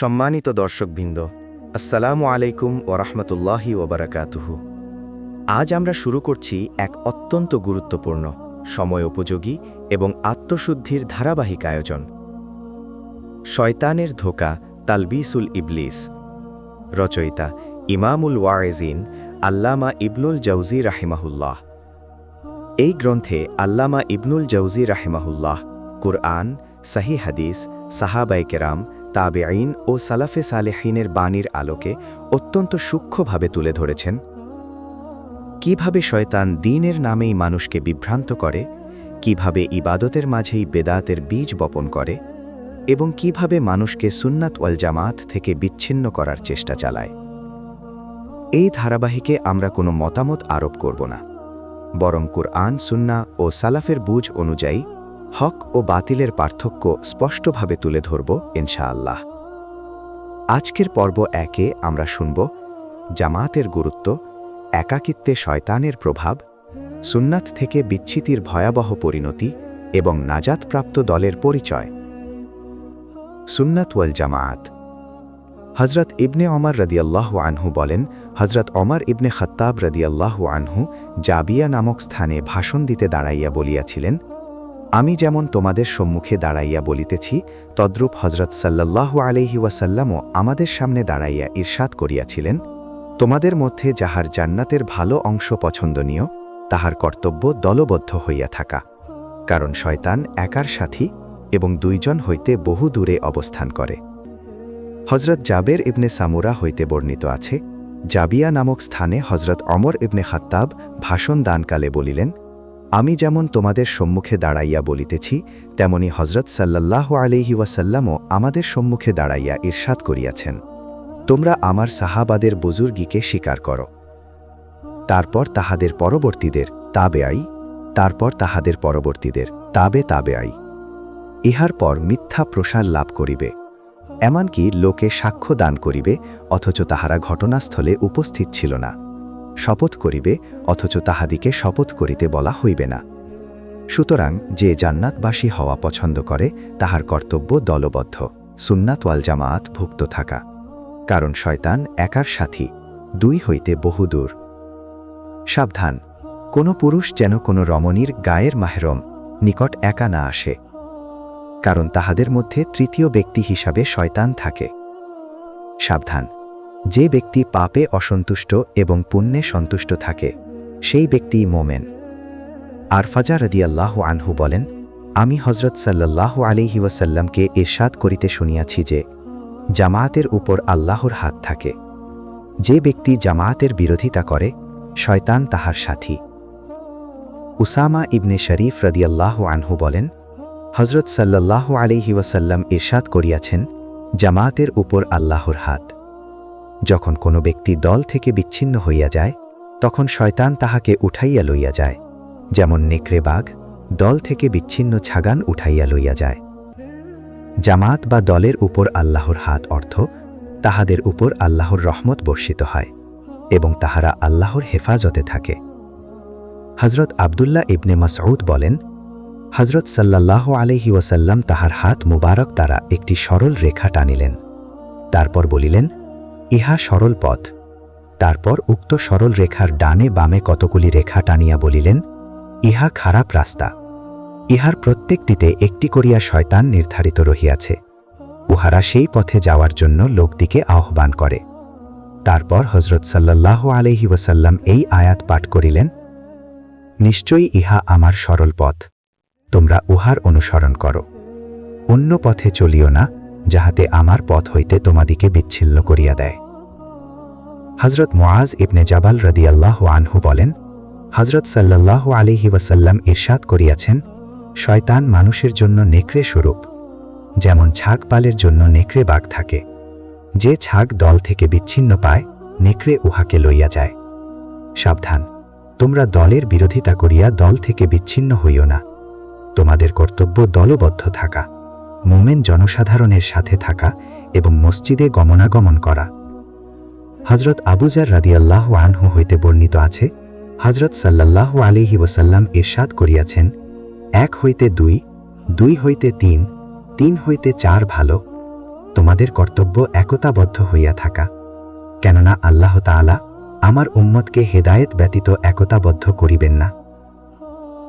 সম্মানিত দর্শকবৃন্দ, আসসালামু আলাইকুম ওরহমতুল্লাহি ওবরাকাতুহু আজ আমরা শুরু করছি এক অত্যন্ত গুরুত্বপূর্ণ, সময় উপযোগী এবং আত্মশুদ্ধির ধারাবাহিক আয়োজন। শয়তানের ধোকা, তালবিসুল ইবলিস। রচয়িতা ইমামুল ওয়ারেজিন আল্লামা ইবনুল জৌজি রাহিমাহুল্লাহ। এই গ্রন্থে আল্লামা ইবনুল জৌজি রাহিমাহুল্লাহ, কুরআন, সাহি হাদিস সাহাবাই কেরাম তাবে আইন ও সালাফে সালেহিনের বাণীর আলোকে অত্যন্ত সূক্ষ্মভাবে তুলে ধরেছেন, কীভাবে শয়তান দিনের নামেই মানুষকে বিভ্রান্ত করে, কীভাবে ইবাদতের মাঝেই বেদাতের বীজ বপন করে, এবং কীভাবে মানুষকে সুন্নাত ওয়াল জামাত থেকে বিচ্ছিন্ন করার চেষ্টা চালায়। এই ধারাবাহিকে আমরা কোনো মতামত আরোপ করব না, বরং কুরআন, সুন্না ও সালাফের বুঝ অনুযায়ী হক ও বাতিলের পার্থক্য স্পষ্টভাবে তুলে ধরব, ইনশাআল্লাহ। আজকের পর্ব একে আমরা শুনব, জামাতের গুরুত্ব, একাকিত্বে শয়তানের প্রভাব, সুন্নাত থেকে বিচ্ছিতির ভয়াবহ পরিণতি এবং নাজাতপ্রাপ্ত দলের পরিচয়। সুন্নাত ওয়াল জামায়াত হজরত ইবনে অমর রদিয়াল্লাহু আনহু বলেন হজরত অমর ইবনে খত্তাব রদিয়াল্লাহু আনহু জাবিয়া নামক স্থানে ভাষণ দিতে দাঁড়াইয়া বলিয়াছিলেন আমি যেমন তোমাদের সম্মুখে দাঁড়াইয়া বলিতেছি, তদ্রূপ হজরত সাল্লাল্লাহু আলহি ওয়াসাল্লামও আমাদের সামনে দাঁড়াইয়া ঈর্ষাদ করিয়াছিলেন, তোমাদের মধ্যে যাহার জান্নাতের ভালো অংশ পছন্দনীয়, তাহার কর্তব্য দলবদ্ধ হইয়া থাকা। কারণ শয়তান একার সাথী এবং দুইজন হইতে বহু দূরে অবস্থান করে। হজরত জাবের ইবনে সামুরা হইতে বর্ণিত আছে, জাবিয়া নামক স্থানে হজরত অমর ইবনে খাত্তাব ভাষণ দানকালে বলিলেন আমি যেমন তোমাদের সম্মুখে দাঁড়াইয়া বলিতেছি, তেমনি হজরত সাল্লাহ আলহি ওয়াসাল্লামও আমাদের সম্মুখে দাঁড়াইয়া ঈর্ষাদ করিয়াছেন। তোমরা আমার সাহাবাদের বুজুর্গিকে স্বীকার করো। তারপর তাহাদের পরবর্তীদের তাবে আই তারপর তাহাদের পরবর্তীদের তাবে তাবে আই ইহার পর মিথ্যা প্রসার লাভ করিবে। এমনকি লোকে সাক্ষ্য দান করিবে, অথচ তাহারা ঘটনাস্থলে উপস্থিত ছিল না। শপথ করিবে, অথচ তাহাদিকে শপথ করিতে বলা হইবে না। সুতরাং যে জান্নাতবাসী হওয়া পছন্দ করে, তাহার কর্তব্য দলবদ্ধ, সুন্নাত ওয়াল জামায়াত ভুক্ত থাকা। কারণ শয়তান একার সাথী, দুই হইতে বহুদূর। সাবধান, কোনো পুরুষ যেন কোনো রমণীর গায়ের মাহেরম নিকট একা না আসে। কারণ তাহাদের মধ্যে তৃতীয় ব্যক্তি হিসাবে শয়তান থাকে। সাবধান যে ব্যক্তি পাপে অসন্তুষ্ট এবং পুণ্যে সন্তুষ্ট থাকে, সেই ব্যক্তি মোমেন। আর ফাজা রদিয়াল্লাহ আনহু বলেন, আমি হজরত সাল্লাহ আলিহি ওয়াসাল্লামকে ইরশাদ করিতে শুনিয়াছি যে জামায়াতের উপর আল্লাহর হাত থাকে। যে ব্যক্তি জামায়াতের বিরোধিতা করে, শয়তান তাহার সাথী। উসামা ইবনে শরীফ রদিয়াল্লাহ আনহু বলেন হজরত সাল্লাহ আলিহি ওয়াসাল্লাম ইরশাদ করিয়াছেন জামায়াতের উপর আল্লাহর হাত। যখন কোনো ব্যক্তি দল থেকে বিচ্ছিন্ন হইয়া যায়, তখন শয়তান তাহাকে উঠাইয়া লইয়া যায়। যেমন নেকড়ে বাঘ দল থেকে বিচ্ছিন্ন ছাগান উঠাইয়া লইয়া যায়। জামাত বা দলের উপর আল্লাহর হাত অর্থ, তাহাদের উপর আল্লাহর রহমত বর্ষিত হয় এবং তাহারা আল্লাহর হেফাজতে থাকে। হজরত আবদুল্লাহ ইবনে মাসউদ বলেন হজরত সাল্লাহ আলহি ওয়াসাল্লাম তাহার হাত মুবারক তারা একটি সরল রেখা টানিলেন। তারপর বলিলেন ইহা সরল পথ। তারপর উক্ত সরল রেখার ডানে বামে কতগুলি রেখা টানিয়া বলিলেন, ইহা খারাপ রাস্তা। ইহার প্রত্যেকটিতে একটি করিয়া শয়তান নির্ধারিত রহিয়াছে। উহারা সেই পথে যাওয়ার জন্য লোকদিকে আহ্বান করে। তারপর হজরত সাল্লাহ আলহি ওসাল্লাম এই আয়াত পাঠ করিলেন, নিশ্চয়ই ইহা আমার সরল পথ। তোমরা উহার অনুসরণ করো। অন্য পথে চলিও না যাহাতে আমার পথ হইতে তোমাদিকে বিচ্ছিন্ন করিয়া দেয়। হজরত মোয়াজ ইবনে জাবাল রদিয়াল্লাহ আনহু বলেন হজরত সাল্লাহ আলিহি ওয়াসাল্লাম ইরশাদ করিয়াছেন, শয়তান মানুষের জন্য নেকড়ে স্বরূপ, যেমন ছাগ পালের জন্য নেকড়ে বাঘ থাকে। যে ছাগ দল থেকে বিচ্ছিন্ন পায়, নেকড়ে উহাকে লইয়া যায়। সাবধান, তোমরা দলের বিরোধিতা করিয়া দল থেকে বিচ্ছিন্ন হইও না। তোমাদের কর্তব্য দলবদ্ধ থাকা। মোমেন জনসাধারণের সাথে থাকা এবং মসজিদে গমনাগমন করা। হজরত আবুজার রাদিয়াল্লাহ আনহু হইতে বর্ণিত আছে হজরত সাল্লাহ আলিহি ওয়াসাল্লাম ইরশাদ করিয়াছেন, এক হইতে দুই দুই হইতে তিন তিন হইতে চার ভালো, তোমাদের কর্তব্য একতাবদ্ধ হইয়া থাকা। কেননা আল্লাহ তাআলা আমার উম্মতকে হেদায়েত ব্যতীত একতাবদ্ধ করিবেন না।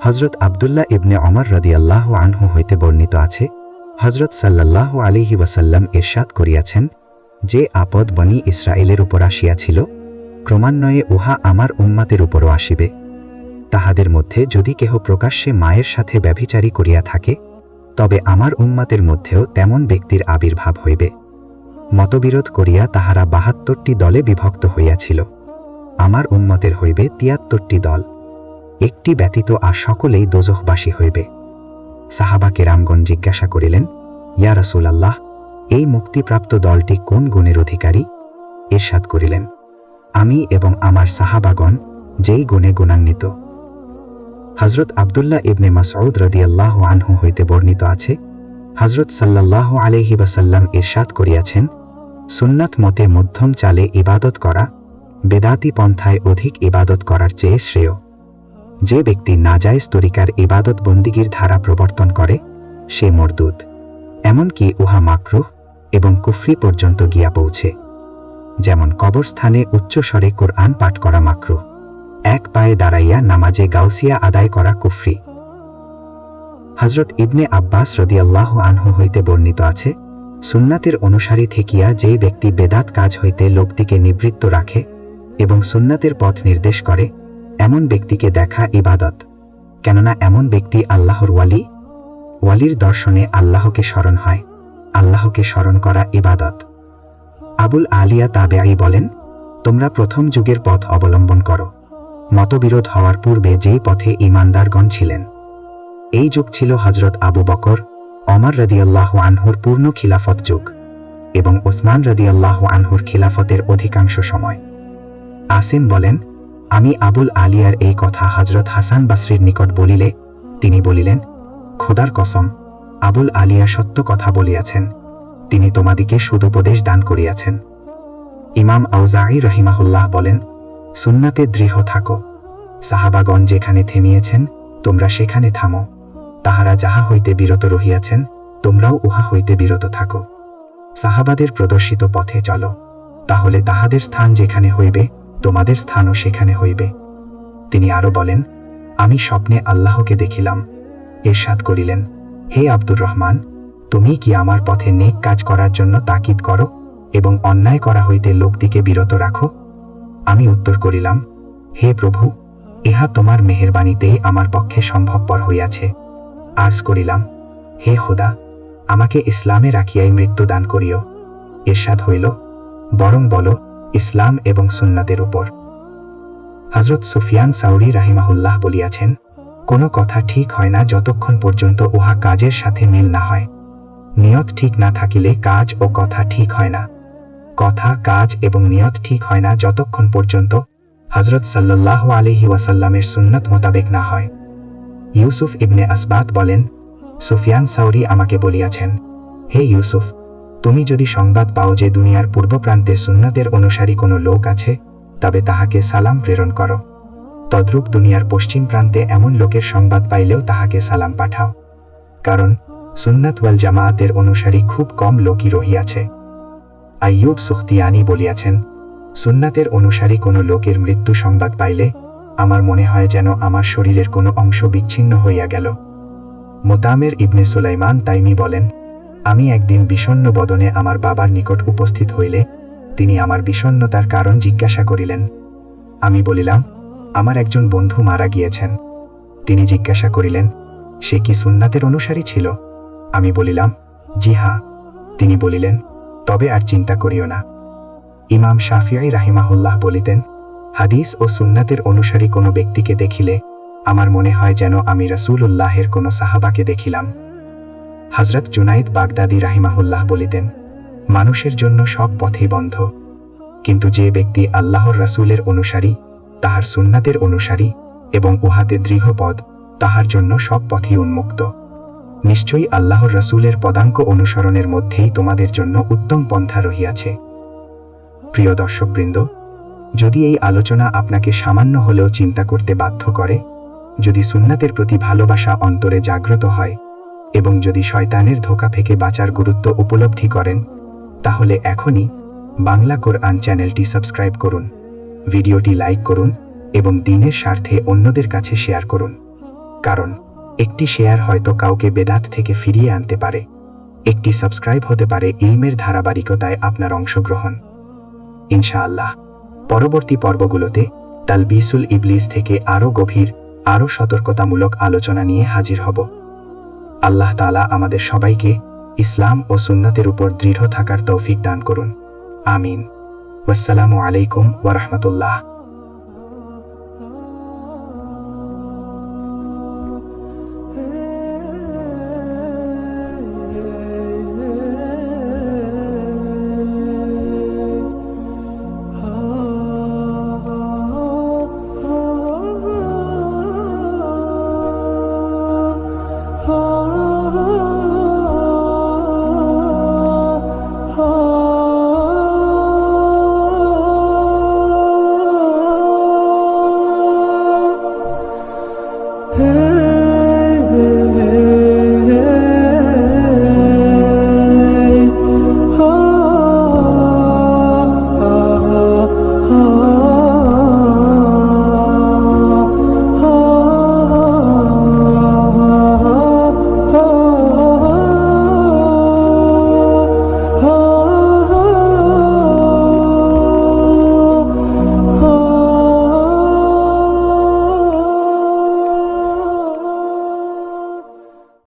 হজরত আবদুল্লাহ ইবনে অমর রদিয়াল্লাহ আনহু হইতে বর্ণিত আছে হজরত সাল্লাল্লাহু আলিহি ওয়াসাল্লাম এরশাদ করিয়াছেন যে আপদ বনি ইসরায়েলের উপর আসিয়াছিল, ক্রমান্বয়ে উহা আমার উম্মাতের উপরও আসিবে। তাহাদের মধ্যে যদি কেহ প্রকাশ্যে মায়ের সাথে ব্যভিচারী করিয়া থাকে, তবে আমার উম্মাতের মধ্যেও তেমন ব্যক্তির আবির্ভাব হইবে। মতবিরোধ করিয়া তাহারা বাহাত্তরটি দলে বিভক্ত হইয়াছিল। আমার উম্মতের হইবে তিয়াত্তরটি দল। একটি ব্যতীত আর সকলেই দোজখবাসী হইবে। সাহাবা কেরামগণ জিজ্ঞাসা করিলেন, ইয়া রাসূলাল্লাহ, এই মুক্তিপ্রাপ্ত দলটি কোন গুণের অধিকারী? এরশাদ করিলেন, আমি এবং আমার সাহাবাগণ যেই গুণে গুণান্বিত। হজরত আবদুল্লাহ ইবনে মাসউদ রদিয়াল্লাহ আনহু হইতে বর্ণিত আছে হজরত সাল্লাল্লাহ আলহি ওয়াসাল্লাম ইরশাদ করিয়াছেন, সুন্নাত মতে মধ্যম চালে ইবাদত করা, বেদাতি পন্থায় অধিক ইবাদত করার চেয়ে শ্রেয়। যে ব্যক্তি নাজায়েজ তরিকার ইবাদত বন্দিগির ধারা প্রবর্তন করে, সে মরদুদ এমনকি উহা মাকরুহ এবং কুফরি পর্যন্ত গিয়া পৌঁছে। যেমন কবরস্থানে উচ্চস্বরে কোরআন পাঠ করা মাকরুহ। এক পায়ে দাঁড়াইয়া নামাজে গাউসিয়া আদায় করা কুফরি। হজরত ইবনে আব্বাস রদিয়াল্লাহ আনহু হইতে বর্ণিত আছে, সুন্নাতের অনুসারী থেকিয়া যে ব্যক্তি বেদাত কাজ হইতে লোকটিকে নিবৃত্ত রাখে এবং সুন্নাতের পথ নির্দেশ করে এমন ব্যক্তিকে দেখা ইবাদত, কেননা এমন ব্যক্তি আল্লাহর ওয়ালি। ওয়ালির দর্শনে আল্লাহকে স্মরণ হয়, আল্লাহকে স্মরণ করা ইবাদত। আবুল আলিয়া তাবেআই বলেন, তোমরা প্রথম যুগের পথ অবলম্বন করো। মতবিরোধ হওয়ার পূর্বে যেই পথে ইমানদারগণ ছিলেন। এই যুগ ছিল হজরত আবু বকর অমর রদিয়াল্লাহ আনহুর পূর্ণ খিলাফত যুগ এবং ওসমান রদিয়াল্লাহ আনহুর খিলাফতের অধিকাংশ সময়। আসিম বলেন আমি আবুল আলিয়ার এই কথা হজরত হাসান বাসরির নিকট বলিলে, তিনি বলিলেন, খোদার কসম, আবুল আলিয়া সত্য কথা বলিয়াছেন। তিনি তোমাদিকে সুদোপদেশ দান করিয়াছেন। ইমাম আউজাই রহিমাহুল্লাহ বলেন, সুন্নাতে দৃঢ় থাকো। সাহাবাগণ যেখানে থেমিয়েছেন, তোমরা সেখানে থামো। তাহারা যাহা হইতে বিরত রহিয়াছেন, তোমরাও উহা হইতে বিরত থাকো। সাহাবাদের প্রদর্শিত পথে চলো। তাহলে তাহাদের স্থান যেখানে হইবে তোমাদের স্থানও সেখানে হইবে। তিনি আরও বলেন, আমি স্বপ্নে আল্লাহকে দেখিলাম। এরশাদ করিলেন, হে আব্দুর রহমান, তুমি কি আমার পথে নেক কাজ করার জন্য তাকিদ করো এবং অন্যায় করা হইতে লোকদিকে বিরত রাখো? আমি উত্তর করিলাম, হে প্রভু, ইহা তোমার মেহেরবাণীতেই আমার পক্ষে সম্ভবপর হইয়াছে। আর্জ করিলাম, হে খোদা, আমাকে ইসলামে রাখিয়াই মৃত্যু দান করিও। এরশাদ হইল, বরং বলো ইসলাম এবং সুন্নাতের উপর। হজরত সুফিয়ান সাউরি রাহিমাহুল্লাহ বলিয়াছেন, কোনো কথা ঠিক হয় না যতক্ষণ পর্যন্ত উহা কাজের সাথে মিল না হয়। নিয়ত ঠিক না থাকিলে কাজ ও কথা ঠিক হয় না। কথা, কাজ এবং নিয়ত ঠিক হয় না যতক্ষণ পর্যন্ত হজরত সাল্লাহ আলিহি ওয়াসাল্লামের সুন্নত মোতাবেক না হয়। ইউসুফ ইবনে আসবাত বলেন, সুফিয়ান সাউরি আমাকে বলিয়াছেন, হে ইউসুফ তুমি যদি সংবাদ পাও যে দুনিয়ার পূর্ব প্রান্তে সুন্নাতের অনুসারী কোনো লোক আছে, তবে তাহাকে সালাম প্রেরণ করো। তদ্রূপ দুনিয়ার পশ্চিম প্রান্তে এমন লোকের সংবাদ পাইলেও তাহাকে সালাম পাঠাও। কারণ সুন্নাত ওয়াল জামায়াতের অনুসারী খুব কম লোকই রহিয়াছে। আইয়ুব সুখতিয়ানি বলিয়াছেন, সুন্নাতের অনুসারী কোনো লোকের মৃত্যু সংবাদ পাইলে আমার মনে হয় যেন আমার শরীরের কোনো অংশ বিচ্ছিন্ন হইয়া গেল। মোতামের ইবনে সুলাইমান তাইমি বলেন আমি একদিন বিষণ্ন বদনে আমার বাবার নিকট উপস্থিত হইলে তিনি আমার বিষণ্নতার কারণ জিজ্ঞাসা করিলেন। আমি বলিলাম, আমার একজন বন্ধু মারা গিয়েছেন। তিনি জিজ্ঞাসা করিলেন, সে কি সুন্নাতের অনুসারী ছিল? আমি বলিলাম, জি হা। তিনি বলিলেন, তবে আর চিন্তা করিও না। ইমাম শাফিয়াই রাহিমাহুল্লাহ বলিতেন, হাদিস ও সুন্নাতের অনুসারী কোনো ব্যক্তিকে দেখিলে আমার মনে হয় যেন আমি রাসুল উল্লাহের কোনো সাহাবাকে দেখিলাম। হজরত জুনাইদ বাগদাদি রাহিমাহুল্লাহ বলিতেন, মানুষের জন্য সব পথেই বন্ধ। কিন্তু যে ব্যক্তি আল্লাহর রাসূলের অনুসারী, তাহার সুন্নাতের অনুসারী এবং উহাতে দৃঢ়পদ তাহার জন্য সব পথই উন্মুক্ত। নিশ্চয়ই আল্লাহর রাসূলের পদাঙ্ক অনুসরণের মধ্যেই তোমাদের জন্য উত্তম পন্থা রহিয়াছে। প্রিয় দর্শকবৃন্দ, যদি এই আলোচনা আপনাকে সামান্য হলেও চিন্তা করতে বাধ্য করে, যদি সুন্নাতের প্রতি ভালোবাসা অন্তরে জাগ্রত হয় এবং যদি শয়তানের ধোকা থেকে বাঁচার গুরুত্ব উপলব্ধি করেন, তাহলে এখনই বাংলা কোরআন চ্যানেলটি সাবস্ক্রাইব করুন, ভিডিওটি লাইক করুন এবং দিনের স্বার্থে অন্যদের কাছে শেয়ার করুন। কারণ, একটি শেয়ার হয়তো কাউকে বেদাত থেকে ফিরিয়ে আনতে পারে। একটি সাবস্ক্রাইব হতে পারে ইলমের ধারাবাহিকতায় আপনার অংশগ্রহণ। ইনশাআল্লাহ। পরবর্তী পর্বগুলোতে তালবিসুল ইবলিস থেকে আরও গভীর, আরও সতর্কতামূলক আলোচনা নিয়ে হাজির হব। আল্লাহ তালা আমাদের সবাইকে ইসলাম ও সুন্নতের উপর দৃঢ় থাকার তৌফিক দান করুন। আমিন। ওয়াসালামু আলাইকুম ওয়ারহমতুল্লাহ